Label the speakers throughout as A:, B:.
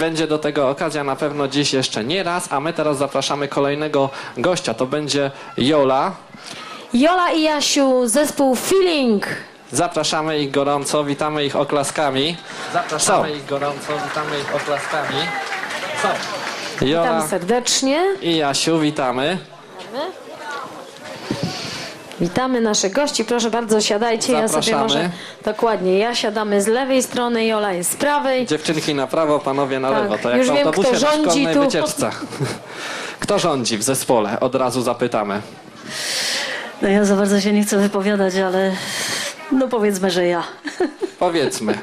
A: będzie do tego okazja na pewno dziś jeszcze nie raz, a my teraz zapraszamy kolejnego gościa. To będzie Jola.
B: Jola i Jasiu, zespół Feeling.
A: Zapraszamy ich gorąco, witamy ich oklaskami. Zapraszamy ich gorąco, witamy ich oklaskami. Są.
B: Witam
A: Jola
B: serdecznie.
A: i Jasiu, witamy.
B: Witamy naszych gości. Proszę bardzo, siadajcie. Ja sobie
A: Zapraszamy.
B: może dokładnie. Ja siadamy z lewej strony, Jola jest z prawej.
A: Dziewczynki na prawo, panowie na
B: Tak,
A: lewo. To jak
B: już
A: w
B: wiem,
A: autobusie
B: kto
A: na
B: rządzi
A: szkolnej
B: tu.
A: wycieczce. Kto rządzi w zespole? Od razu zapytamy.
C: No ja za bardzo się nie chcę wypowiadać, ale no powiedzmy, że ja.
A: Powiedzmy.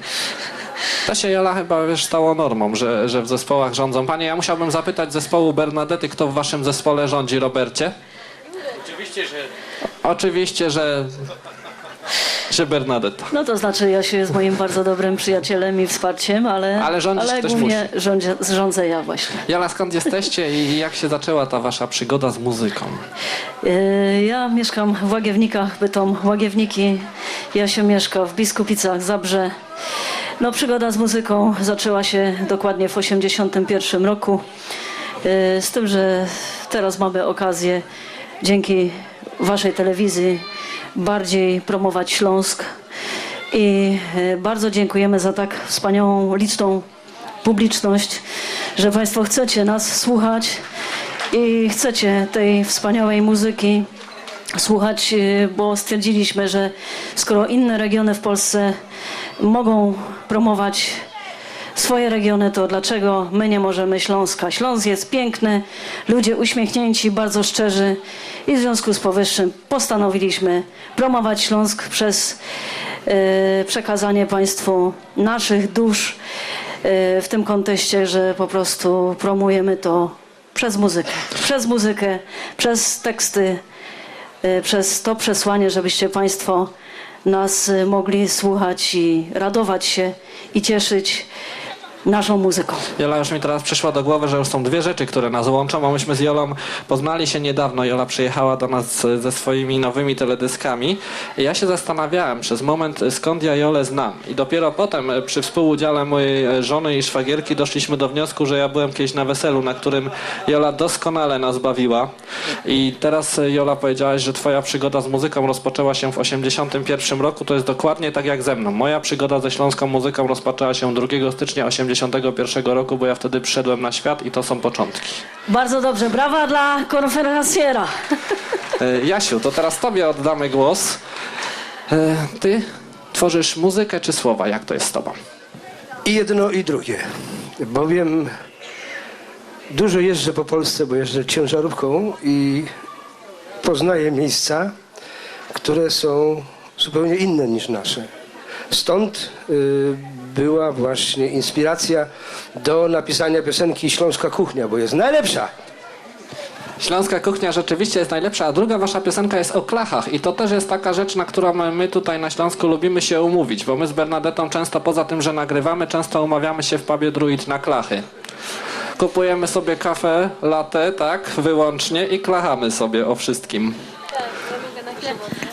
A: To się Jola chyba wiesz, stało normą, że, że w zespołach rządzą. Panie, ja musiałbym zapytać zespołu Bernadety, kto w waszym zespole rządzi, Robercie? Oczywiście, że... Oczywiście, że... Że Bernadetta.
C: No to znaczy Jasiu jest moim bardzo dobrym przyjacielem i wsparciem, ale,
A: Ale rządzić ktoś
C: głównie rządzę, rządzę ja właśnie.
A: Jola, skąd jesteście i jak się zaczęła ta wasza przygoda z muzyką?
C: Yy, Ja mieszkam w Łagiewnikach, Bytom, Łagiewniki. Jasiu mieszka w Biskupicach, Zabrze. No przygoda z muzyką zaczęła się dokładnie w 81 roku. Yy, Z tym, że teraz mamy okazję dzięki waszej telewizji bardziej promować Śląsk. I yy, bardzo dziękujemy za tak wspaniałą, liczną publiczność, że Państwo chcecie nas słuchać i chcecie tej wspaniałej muzyki słuchać, y, bo stwierdziliśmy, że skoro inne regiony w Polsce mogą promować swoje regiony, to dlaczego my nie możemy Śląska? Śląsk jest piękny, ludzie uśmiechnięci, bardzo szczerzy i w związku z powyższym postanowiliśmy promować Śląsk przez e, przekazanie Państwu naszych dusz e, w tym kontekście, że po prostu promujemy to przez muzykę. Przez muzykę, przez teksty, e, przez to przesłanie, żebyście Państwo nas mogli słuchać i radować się i cieszyć naszą muzyką.
A: Jola już mi teraz przyszła do głowy, że już są dwie rzeczy, które nas łączą, a myśmy z Jolą poznali się niedawno. Jola przyjechała do nas ze swoimi nowymi teledyskami. Ja się zastanawiałem przez moment, skąd ja Jolę znam. I dopiero potem przy współudziale mojej żony i szwagierki doszliśmy do wniosku, że ja byłem kiedyś na weselu, na którym Jola doskonale nas bawiła. I teraz Jola powiedziałaś, że twoja przygoda z muzyką rozpoczęła się w 81 roku. To jest dokładnie tak jak ze mną. Moja przygoda ze śląską muzyką rozpoczęła się 2 stycznia 81 roku, bo ja wtedy przyszedłem na świat i to są początki.
C: Bardzo dobrze, brawa dla konferencjera.
A: E, Jasiu, to teraz tobie oddamy głos. E, Ty tworzysz muzykę czy słowa? Jak to jest z tobą?
D: I jedno i drugie. Bowiem dużo jeżdżę po Polsce, bo jeżdżę ciężarówką i poznaję miejsca, które są zupełnie inne niż nasze. Stąd y, była właśnie inspiracja do napisania piosenki Śląska Kuchnia, bo jest najlepsza.
A: Śląska kuchnia rzeczywiście jest najlepsza, a druga wasza piosenka jest o klachach i to też jest taka rzecz, na którą my tutaj na Śląsku lubimy się umówić, bo my z Bernadetą często poza tym, że nagrywamy, często umawiamy się w pubie Druid na klachy. Kupujemy sobie kawę, latte, tak, wyłącznie i klachamy sobie o wszystkim.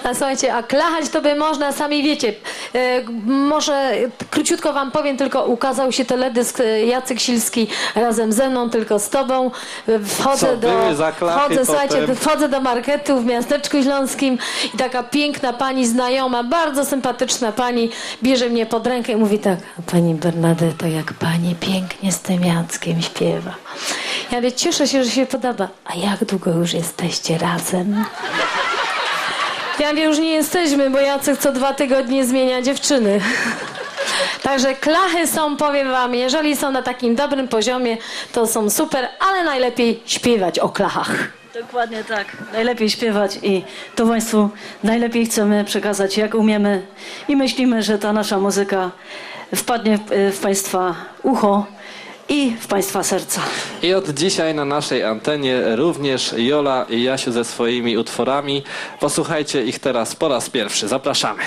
B: A słuchajcie, a klachać to by można, sami wiecie. E, może króciutko wam powiem, tylko ukazał się teledysk e, Jacek Silski razem ze mną, tylko z tobą. E, Wchodzę
A: Co,
B: do, wchodzę, słuchajcie,
A: potem?
B: wchodzę do marketu w miasteczku śląskim i taka piękna pani znajoma, bardzo sympatyczna pani bierze mnie pod rękę i mówi tak, pani Bernadetto, jak pani pięknie z tym Jackiem śpiewa. Ja mówię, cieszę się, że się podoba. A jak długo już jesteście razem? Ja mówię, już nie jesteśmy, bo Jacek co dwa tygodnie zmienia dziewczyny. Także klachy są, powiem wam, jeżeli są na takim dobrym poziomie, to są super, ale najlepiej śpiewać o klachach.
C: Dokładnie tak. Najlepiej śpiewać i to Państwu najlepiej chcemy przekazać, jak umiemy. I myślimy, że ta nasza muzyka wpadnie w, w Państwa ucho i w Państwa serca.
A: I od dzisiaj na naszej antenie również Jola i Jasiu ze swoimi utworami. Posłuchajcie ich teraz po raz pierwszy. Zapraszamy.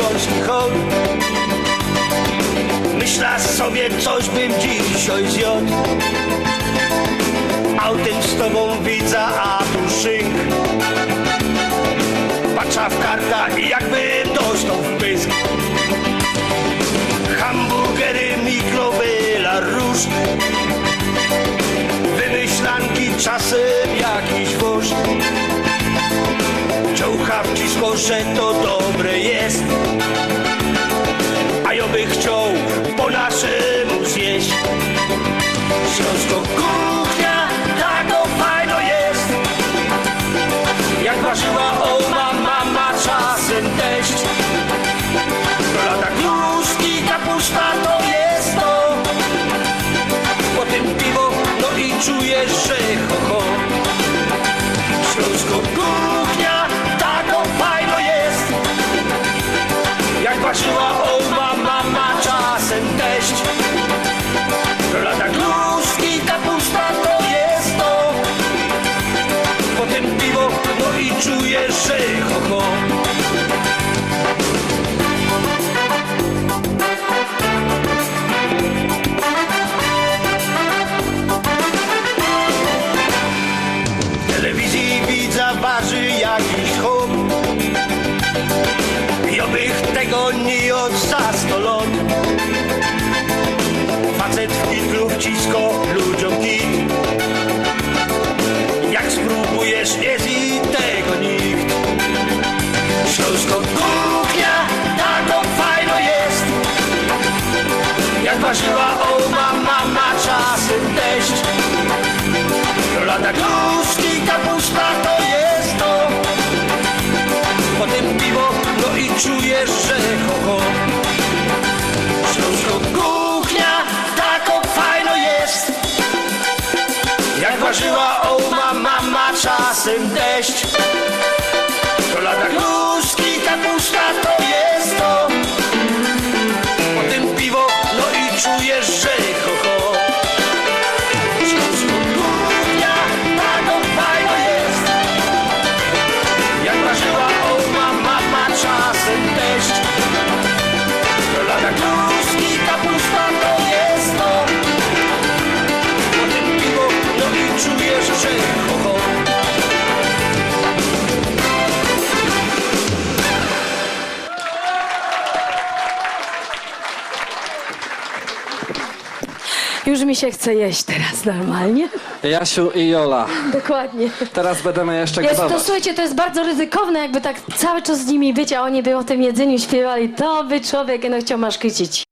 E: śląski hołd Myśla sobie, coś bym dzisiaj zjadł? Autem z tobą widza, a tu szynk Patrza w karta i jakby dostał w pysk Hamburgery, mikrowela, róż. Wymyślanki, czasem jakiś wóz Czołcha wcisko, że to dobre jest. cześć!
B: Już mi się chce jeść teraz normalnie.
A: Jasiu i Jola.
B: Dokładnie.
A: Teraz będziemy jeszcze
B: Jest to, słuchajcie, to jest bardzo ryzykowne, jakby tak cały czas z nimi być, a oni by o tym jedzeniu śpiewali. To by człowiek no, chciał maszkycić.